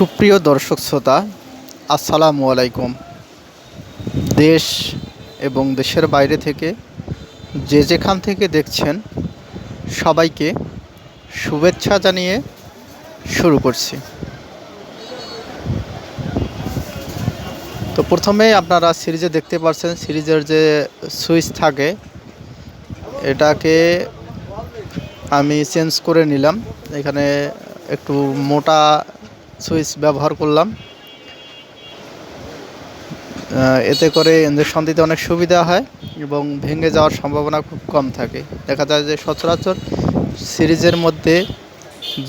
সুপ্রিয় দর্শক শ্রোতা, আসসালামু আলাইকুম। দেশ এবং দেশের বাইরে থেকে যে যেখান থেকে দেখছেন সবাইকে শুভেচ্ছা জানিয়ে শুরু করছি। তো প্রথমে আপনারা সিরিজে দেখতে পাচ্ছেন সিরিজের যে সুইচ থাকে, এটাকে আমি চেঞ্জ করে নিলাম। এখানে একটু মোটা সুইচ ব্যবহার করলাম। এতে করে ইঞ্জেকশন দিতে অনেক সুবিধা হয় এবং ভেঙে যাওয়ার সম্ভাবনা খুব কম থাকে। দেখা যায় যে সচরাচর সিরিজের মধ্যে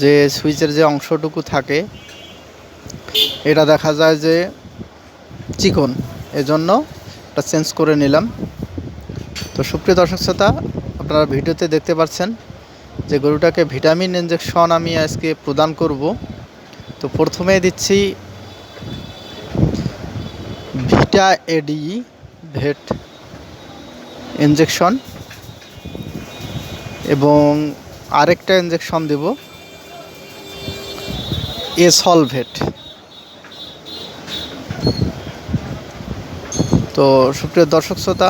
যে সুইচের যে অংশটুকু থাকে, এটা দেখা যায় যে চিকন। এজন্য এটা চেঞ্জ করে নিলাম। তো সুপ্রিয় দর্শক শ্রোতা, আপনারা ভিডিওতে দেখতে পাচ্ছেন যে গরুটাকে ভিটামিন ইঞ্জেকশন আমি আজকে প্রদান করব। তো প্রথমে দিচ্ছি ভিটা এডি ভেট ইঞ্জেকশন এবং আরেকটা ইঞ্জেকশন দেব এসলভেট তো সুপ্রিয় দর্শক শ্রোতা,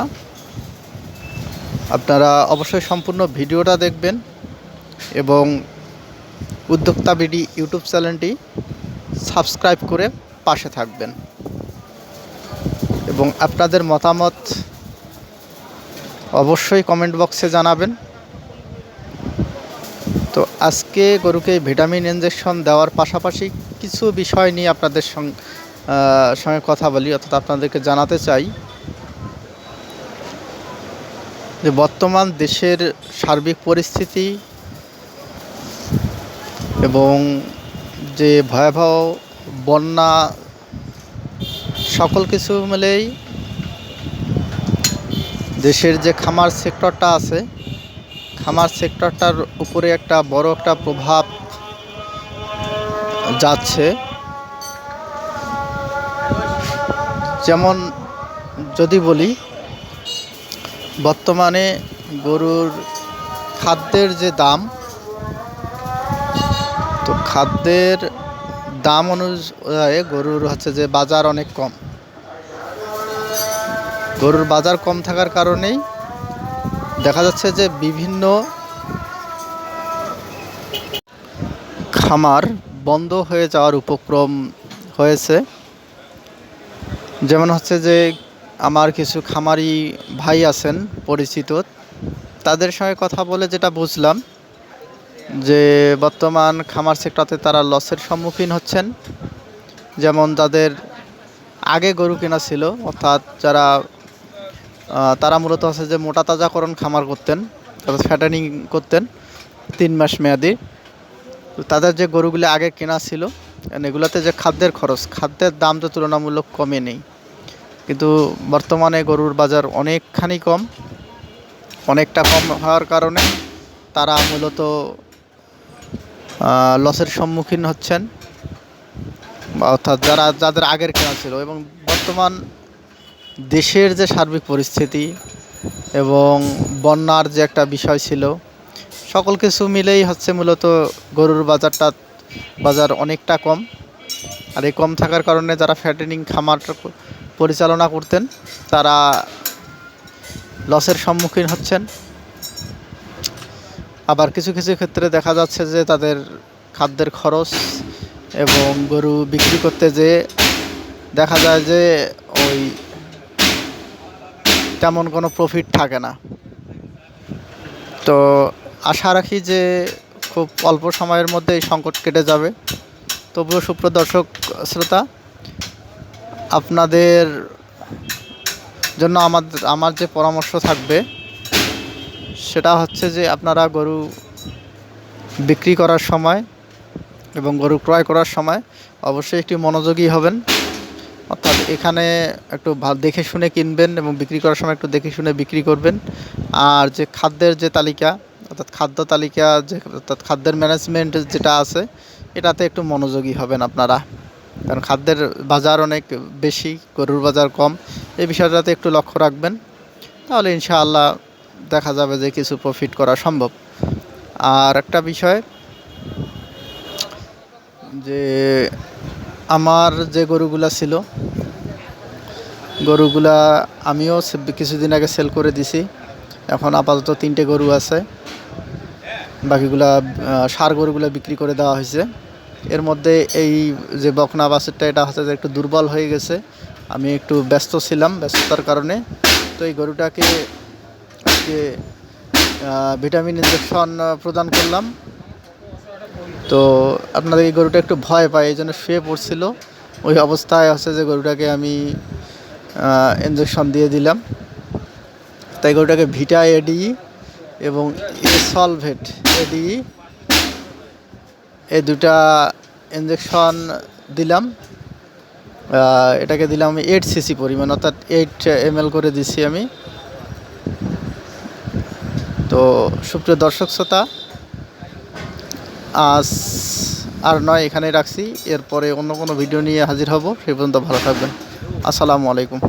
আপনারা অবশ্যই সম্পূর্ণ ভিডিওটা দেখবেন এবং উদ্যোক্তা বিডি ইউটিউব চ্যানেলটি সাবস্ক্রাইব করে পাশে থাকবেন। এবং আপনাদের মতামত অবশ্যই কমেন্ট বক্সে জানাবেন। তো আজকে গরুকে ভিটামিন ইঞ্জেকশন দেওয়ার পাশাপাশি কিছু বিষয় নিয়ে আপনাদের সঙ্গে সঙ্গে কথা বলি, অর্থাৎ আপনাদেরকে জানাতে চাই যে বর্তমান দেশের সার্বিক পরিস্থিতি এবং যে ভয়াবহ বন্যা, সকল কিছু মিলেই দেশের যে খামার সেক্টরটা আছে, খামার সেক্টরটার উপরে একটা বড় একটা প্রভাব যাচ্ছে। যেমন যদি বলি, বর্তমানে গরুর খাদ্যের যে দাম তো খাদ্যের দাম অনুযায়ী গরুর হচ্ছে যে বাজার অনেক কম। গরুর বাজার কম থাকার কারণেই দেখা যাচ্ছে যে বিভিন্ন খামার বন্ধ হয়ে যাওয়ার উপক্রম হয়েছে। যেমন হচ্ছে যে আমার কিছু খামারি ভাই আছেন, পরিচিত, তাদের সঙ্গে কথা বলে যেটা বুঝলাম যে বর্তমান খামার সেক্টরে তারা লসের সম্মুখীন হচ্ছেন। যেমন যাদের আগে গরু কেনা ছিল, অর্থাৎ যারা তারা মূলত আছে যে মোটা তাজাকরণ খামার করতেন তারপর ফ্যাটানিং করতেন তিন মাস মেয়াদি। তাদের যে গরুগুলি আগে কেনা ছিল এগুলোতে যে খাদ্যের খরচ, খাদ্যের দাম তো তুলনামূলক কমে নেই। কিন্তু বর্তমানে গরুর বাজার অনেকখানি কম, অনেকটা কম হওয়ার কারণে তারা মূলত লসের সম্মুখীন হচ্ছেন। অর্থাৎ যারা, যাদের আগের কেনা ছিল এবং বর্তমান দেশের যে সার্বিক পরিস্থিতি এবং বন্যার যে একটা বিষয় ছিল, সকল কিছু মিলেই হচ্ছে মূলত গরুর বাজারটা, বাজার অনেকটা কম। আর এই কম থাকার কারণে যারা ফ্যাটেনিং খামার পরিচালনা করতেন, তারা লসের সম্মুখীন হচ্ছেন। আবার কিছু কিছু ক্ষেত্রে দেখা যাচ্ছে যে তাদের খাদ্যের খরচ এবং গরু বিক্রি করতে যে দেখা যায় যে ওই তেমন কোনো প্রফিট থাকে না। তো আশা রাখি যে খুব অল্প সময়ের মধ্যে এই সংকট কেটে যাবে। তবুও সুপ্রদর্শক শ্রোতা, আপনাদের জন্য আমার আমার যে পরামর্শ থাকবে সেটা হচ্ছে যে আপনারা গরু বিক্রি করার সময় এবং গরু ক্রয় করার সময় অবশ্যই একটি মনোযোগী হবেন। অর্থাৎ এখানে একটু দেখে শুনে কিনবেন এবং বিক্রি করার সময় একটু দেখে শুনে বিক্রি করবেন। আর যে খাদ্যের যে তালিকা, অর্থাৎ খাদ্য তালিকা যে, অর্থাৎ খাদ্যের ম্যানেজমেন্ট যেটা আছে, এটাতে একটু মনোযোগী হবেন আপনারা। কারণ খাদ্যের বাজার অনেক বেশি, গরুর বাজার কম, এই বিষয়টাতে একটু লক্ষ্য রাখবেন। তাহলে ইনশাআল্লাহ দেখা যাবে যে কিছু প্রফিট করা সম্ভব। আর একটা বিষয় যে আমার যে গরুগুলা ছিল, গরুগুলা আমিও কিছুদিন আগে সেল করে দিছি। এখন আপাতত তিনটে গরু আছে। বাকিগুলা ষাঁড় গরুগুলা বিক্রি করে দেওয়া হয়েছে। এর মধ্যে এই যে বকনা বাছুরটা, এটা হচ্ছে যে একটু দুর্বল হয়ে গেছে। আমি একটু ব্যস্ত ছিলাম ব্যস্ততার কারণে। তো এই গরুটাকে আজকে ভিটামিন ইঞ্জেকশন প্রদান করলাম। তো আপনাদের এই গরুটা একটু ভয় পায়, এই জন্য শুয়ে পড়ছিল। ওই অবস্থায় হচ্ছে যে গরুটাকে আমি ইঞ্জেকশন দিয়ে দিলাম। তাই গরুটাকে ভিটা এডি এবং সলভেট এডি এই দুটা ইঞ্জেকশন দিলাম। এটাকে দিলাম আমি এইট সিসি পরিমাণ, অর্থাৎ এইট এম করে দিছি আমি। তো সুপ্রিয় দর্শক শ্রোতা, আজ আর নয় এখানে রাখছি। এরপরে অন্য কোনো ভিডিও নিয়ে হাজির হব। সে পর্যন্ত ভালো থাকবেন। আসসালামু আলাইকুম।